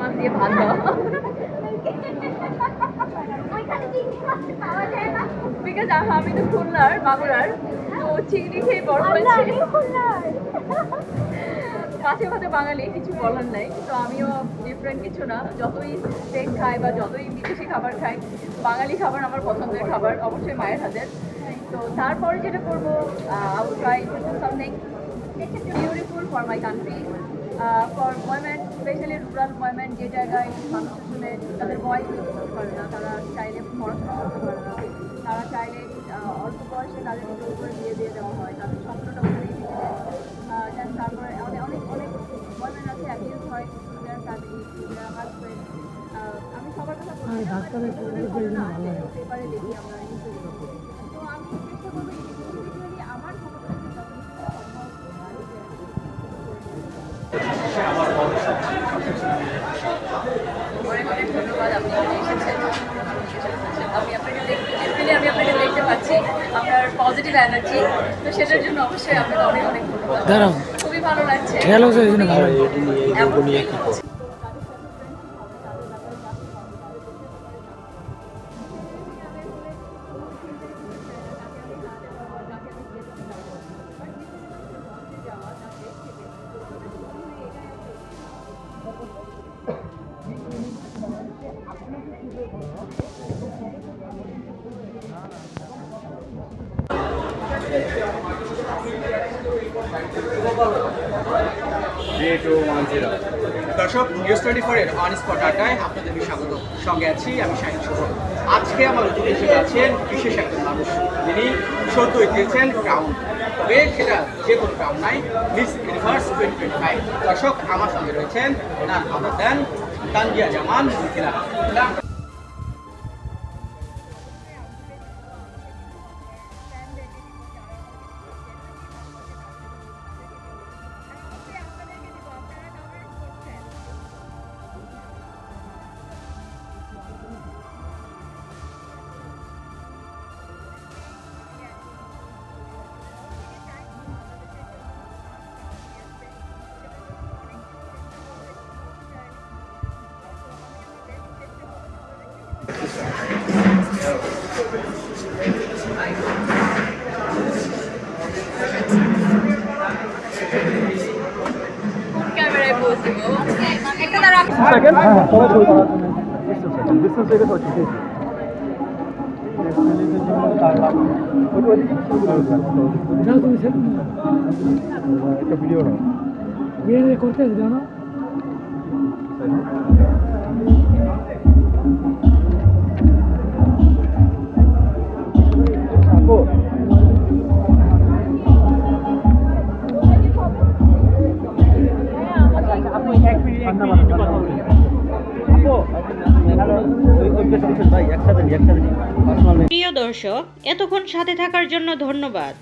মাছ দিয়ে ভাত আমি তো খুলনার বাবুরার তো চিংড়ি খেয়ে বড় কাছে ভাতে বাঙালি কিছু বলার নাই। তো আমিও ডিফারেন্ট কিছু না। যতই স্টেক খাই বা যতই বিদেশি খাবার খাই বাঙালি খাবার আমার পছন্দের খাবার অবশ্যই মায়ের হাতের। তো তারপরে যেটা করব I would try to something beautiful for my country for women specially rural women যে জায়গায় মানুষ আসলে তাদের বয়স করতে পারে না তারা চাইলে পড়াশোনা করতে পারে না। তারা চাইলে অল্প বয়সে তাদের নিজের উপরে বিয়ে দিয়ে দেওয়া হয় তাদের স্বপ্নটা উপরেই থেকে যায়। তারপরে অনেক অনেক অনেক ওয়েমেন আছে অ্যাবিউজ হয় দেয়ার ফ্যামিলি দেয়ার হাজবেন্ড আমি সবার কথা বলছি পেপারে দেখি আমরা তো আমি চেষ্টা করব পাচ্ছি আপনার পজিটিভ এনার্জি তো সেটার জন্য অবশ্যই আপনাকে অনেক অনেক ধন্যবাদ। খুবই ভালো লাগছে। ভালো। লাগে। এমন feel দর্শক নিউজ টোয়েন্টি ফোর এর অন স্পট আড্ডায় আপনাদেরকে স্বাগত। সঙ্গে আছি আমি শাহিন শুভ। আজকে আমার হিসেবে আছেন বিশেষ একজন মানুষ। যিনি সদ্য জিতেছেন ক্রাউন তবে সেটা যে কোনো ক্রাউন নাই Miss Universe twenty twenty five দর্শক, আমার সঙ্গে রয়েছেন নান আদার দেন তানজিয়া জামান মিথিলা কোন ক্যামেরায় পোজ দিব একটা সে বিয়ে করতে না প্রিয় দর্শক এতক্ষণ সাথে থাকার জন্য ধন্যবাদ।